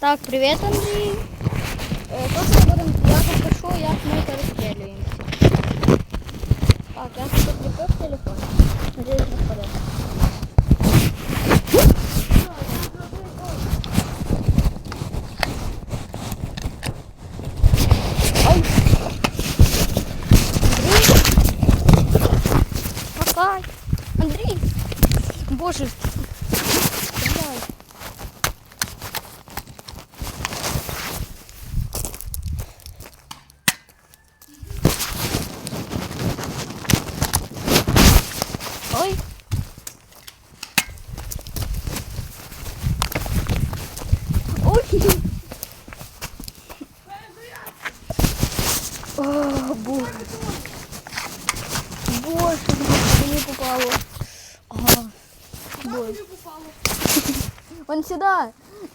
Так, привіт, Андрій. Е, То, що будемо, я покажу, як ми перестрілюємося. Так, я підліпив телефон. Надіюсь, не впаде. Ай. Андрій. Какай. Андрій. Боже. О, боже. Боже, мені попало. Ага. Боже. Вон сюди.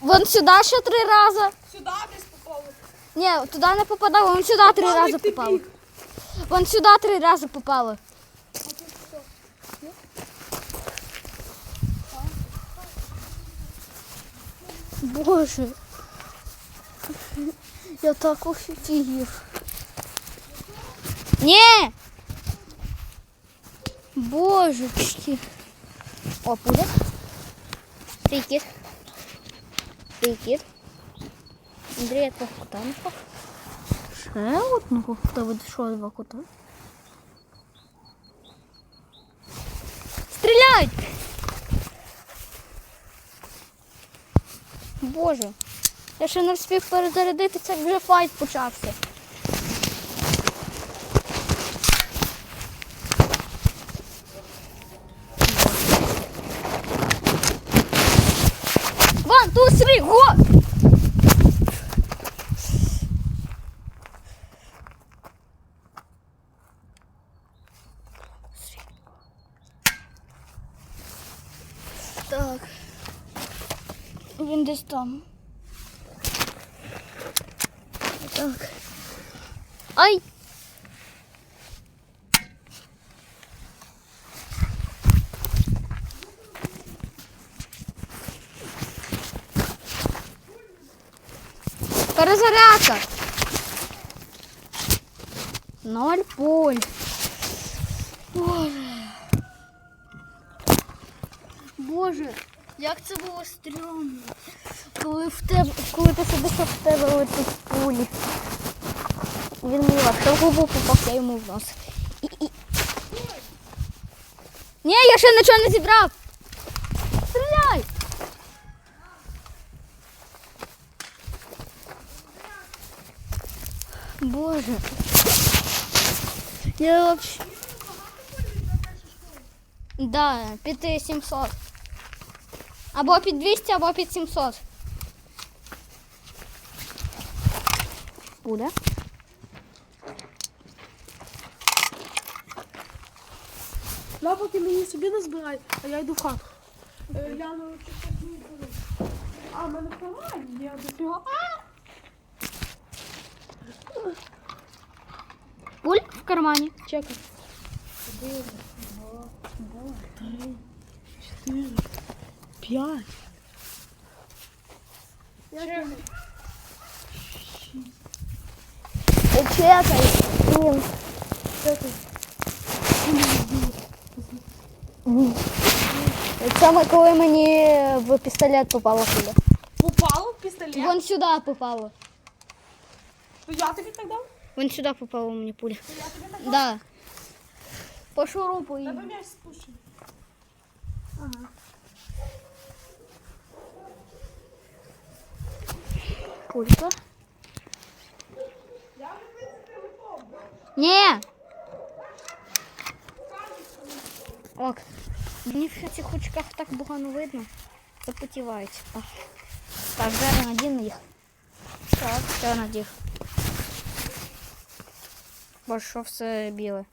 Вон сюди ще три рази. Сюди десь попало. Ні, туди не попадало, вон сюди три Попало, рази як ти попало. біг. Вон сюди три рази попало. Боже. Я так офігів. Ні! Божечки. О, пуля. Прикид. Прикид. Андрій, твого кота не пах. Ще одного кота буде два кота. Стріляють! Боже, я ще не встиг перезарядитися, вже файт почався. Three, go! Так. Він там. Так. Ай! Перезарядка. Ноль пуль. Боже. Боже, як це було стрьомно. Коли в тебе, коли ти сидиш, в тебе летить пулі. Він мені легше в губу попав, я йому в нос. І, і... Ні, я ще нічого не зібрав. Боже. Я вообще... Да, під 700. Або під 200, або під 700. Пуля. Да, поки мені собі не збирай, а я йду в хату. Е, Ляна, чи щось мені буде? А, в мене в кармані є дофіга. А! Пуль в кармані. Чекай. Один, два, три, чотири, п'ять. Чекай. Чекай. Блін. Чекай. Саме коли мені в пістолет попала пуля. Попало в пістолет? Вон сюди попало. То я тобі так дав? Вон сюди попала мені пуля. То я тобі так дав? Да. По шурупу. Тебе їй. м'яч спущений. Пулька. Ні. Ок. Мені в цих очках так погано видно. Запотівають. А. Так, зараз надіну їх. Так, все надів. Бо що все біле.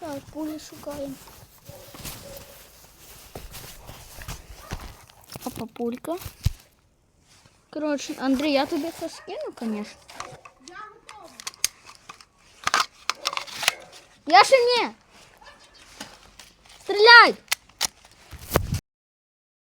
Так, пулі шукаємо. Опа, пулька. Коротше, Андрій, я тобі це скину, звісно. Я ще ні. Стріляй!